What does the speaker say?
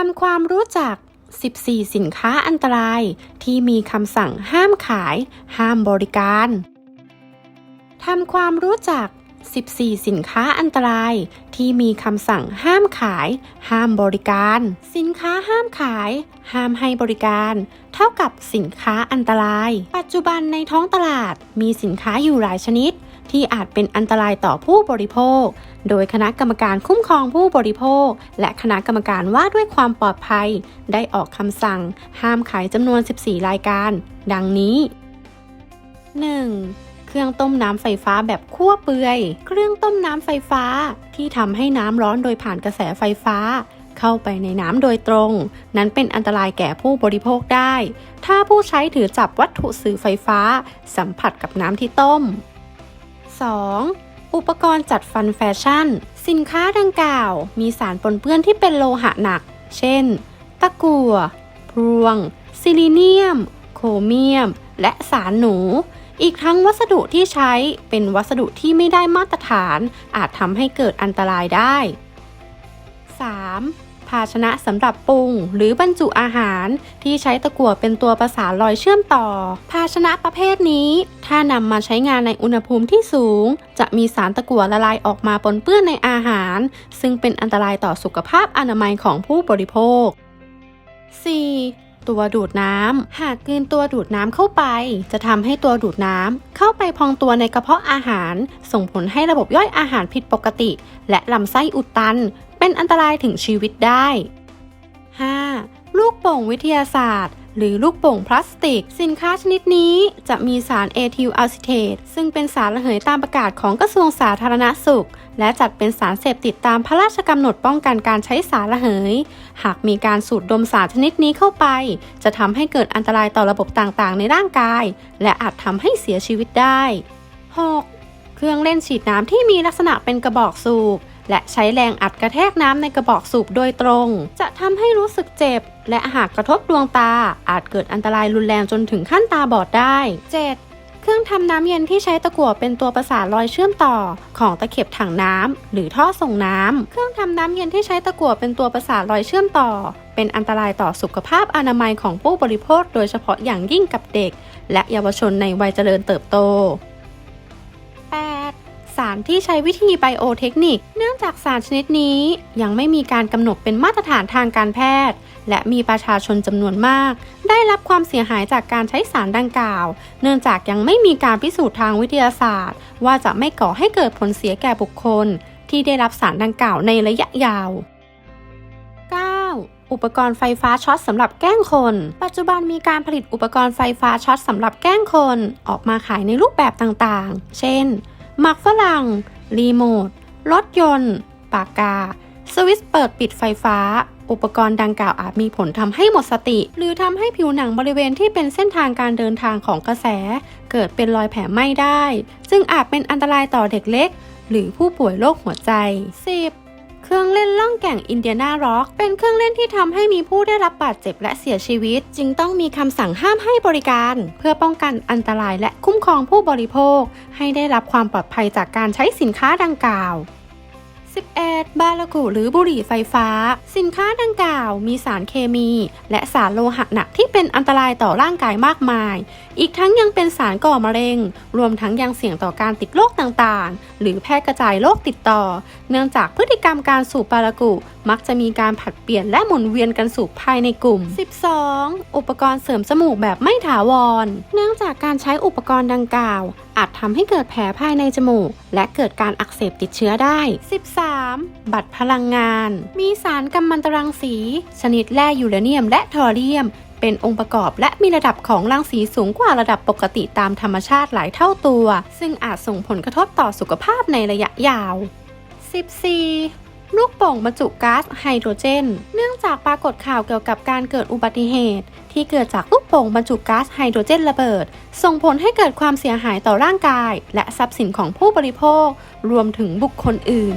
ทำความรู้จัก 14 สินค้าอันตรายที่มีคำสั่งห้ามขาย ห้ามบริการ ทำความรู้จัก 14 สินค้าอันตรายที่มีคำสั่งห้ามขาย ห้ามบริการ สินค้าห้ามขาย ห้ามให้บริการ เท่ากับสินค้าอันตราย ปัจจุบันในท้องตลาดมีสินค้าอยู่หลายชนิด ที่อาจเป็นอันตรายต่อผู้บริโภค โดยคณะกรรมการคุ้มครองผู้บริโภค และคณะกรรมการว่าด้วยความปลอดภัย ได้ออกคำสั่ง ห้ามขายจำนวน 14 รายการ ดังนี้ 1. เครื่องต้มน้ำไฟฟ้าแบบคั่วเปื่อย เครื่องต้มน้ำไฟฟ้าที่ทำให้น้ำร้อนโดยผ่านกระแสไฟฟ้า เข้าไปในน้ำโดยตรง นั้นเป็นอันตรายแก่ผู้บริโภคได้ ถ้าผู้ใช้ถือจับวัตถุสื่อไฟฟ้า สัมผัสกับน้ำที่ต้ม 2. อุปกรณ์จัดฟันแฟชั่น สินค้าดังกล่าว มีสารปนเปื้อนที่เป็นโลหะหนัก เช่น ตะกั่ว พรวง ซิลิเนียม โครเมียม และสารหนู อีกทั้งวัสดุที่ใช้เป็นวัสดุที่ไม่ได้มาตรฐาน อาจทำให้เกิดอันตรายได้ 3. ภาชนะสำหรับปรุง หรือบรรจุอาหารที่ใช้ตะกั่วเป็นตัวประสานรอยเชื่อมต่อ ภาชนะประเภทนี้ ถ้านำมาใช้งานในอุณหภูมิที่สูง จะมีสารตะกั่วละลายออกมาปนเปื้อนในอาหาร ซึ่งเป็นอันตรายต่อสุขภาพอนามัยของผู้บริโภค 4. ตัวดูดน้ำหากกลืนตัวดูดน้ำเข้าไป จะทำให้ตัวดูดน้ำเข้าไปพองตัวในกระเพาะอาหาร ส่งผลให้ระบบย่อยอาหารผิดปกติ และลำไส้อุดตัน เป็นอันตรายถึงชีวิตได้ 5. ลูกโป่งวิทยาศาสตร์ หรือลูกโป่งพลาสติก สินค้าชนิดนี้จะมีสารเอทิลอัลซิเทตซึ่งเป็นสารระเหยตามประกาศของกระทรวงสาธารณสุข และจัดเป็นสารเสพติดตามพระราชกำหนดป้องกันการใช้สารระเหย หากมีการสูดดมสารชนิดนี้เข้าไป จะทำให้เกิดอันตรายต่อระบบต่างๆ ในร่างกาย และอาจทำให้เสียชีวิตได้ 6. เครื่องเล่นฉีดน้ำที่มีลักษณะเป็นกระบอกสูบ และใช้แรงอัดกระแทกน้ำในกระบอกสูบโดยตรง จะทำให้รู้สึกเจ็บ และหากกระทบดวงตา อาจเกิดอันตรายรุนแรงจนถึงขั้นตาบอดได้ 7. เครื่องทำน้ำเย็นที่ใช้ตะกั่วเป็นตัวประสานรอยเชื่อมต่อ ของตะเข็บถังน้ำหรือท่อส่งน้ำ เครื่องทำน้ำเย็นที่ใช้ตะกั่วเป็นตัวประสานรอยเชื่อมต่อ เป็นอันตรายต่อสุขภาพอนามัยของผู้บริโภค โดยเฉพาะอย่างยิ่งกับเด็ก และเยาวชนในวัยเจริญเติบโต สารที่ใช้วิธีไบโอเทคนิค เนื่องจากสารชนิดนี้ยังไม่มีการกำหนดเป็นมาตรฐานทางการแพทย์ และมีประชาชนจำนวนมาก ได้รับความเสียหายจากการใช้สารดังกล่าว เนื่องจากยังไม่มีการพิสูจน์ทางวิทยาศาสตร์ ว่าจะไม่ก่อให้เกิดผลเสียแก่บุคคล ที่ได้รับสารดังกล่าวในระยะยาว 9. อุปกรณ์ไฟฟ้าช็อตสำหรับแกล้งคน ปัจจุบันมีการผลิตอุปกรณ์ไฟฟ้าช็อตสำหรับแกล้งคน ออกมาขายในรูปแบบต่างๆ เช่น หมักฝรั่ง รีโมท รถยนต์ ปากกา สวิตช์เปิดปิดไฟฟ้า อุปกรณ์ดังกล่าวอาจมีผลทำให้หมดสติ หรือทำให้ผิวหนังบริเวณที่เป็นเส้นทางการเดินทางของกระแส เกิดเป็นรอยแผลไหม้ได้ ซึ่งอาจเป็นอันตรายต่อเด็กเล็ก หรือผู้ป่วยโรคหัวใจ 10. เครื่องเล่นล่องแก่งอินเดียนาร็อกเป็นเครื่องเล่นที่ทำให้มีผู้ได้รับบาดเจ็บและเสียชีวิต จึงต้องมีคำสั่งห้ามให้บริการ เพื่อป้องกันอันตรายและคุ้มครองผู้บริโภค ให้ได้รับความปลอดภัยจากการใช้สินค้าดังกล่าว 11. บาลากุหรือบุหรี่ไฟฟ้า สินค้าดังกล่าวมีสารเคมี และสารโลหะหนักที่เป็นอันตรายต่อร่างกายมากมาย อีกทั้งยังเป็นสารก่อมะเร็ง รวมทั้งยังเสี่ยงต่อการติดโรคต่างๆ หรือแพร่กระจายโรคติดต่อ เนื่องจากพฤติกรรมการสูบบาลากุมักจะมีการผัดเปลี่ยนและหมุนเวียนกันสูบภายในกลุ่ม 12. อุปกรณ์เสริมจมูกแบบไม่ถาวร เนื่องจากการใช้อุปกรณ์ดังกล่าว อาจทำให้เกิดแผลภายในจมูก และเกิดการอักเสบติดเชื้อได้ 13. บัตรพลังงาน มีสารกัมมันตรังสี ชนิดแร่ยูเรเนียม และทอเรียม เป็นองค์ประกอบและมีระดับของรังสีสูงกว่าระดับปกติตามธรรมชาติหลายเท่าตัว ซึ่งอาจส่งผลกระทบต่อสุขภาพในระยะยาว 14. ลูกโป่งบรรจุก๊าซไฮโดรเจน เนื่องจากปรากฏข่าวเกี่ยวกับการเกิดอุบัติเหตุ ที่เกิดจากลูกโป่งบรรจุก๊าซไฮโดรเจนระเบิด ส่งผลให้เกิดความเสียหายต่อร่างกาย และทรัพย์สินของผู้บริโภค รวมถึงบุคคลอื่น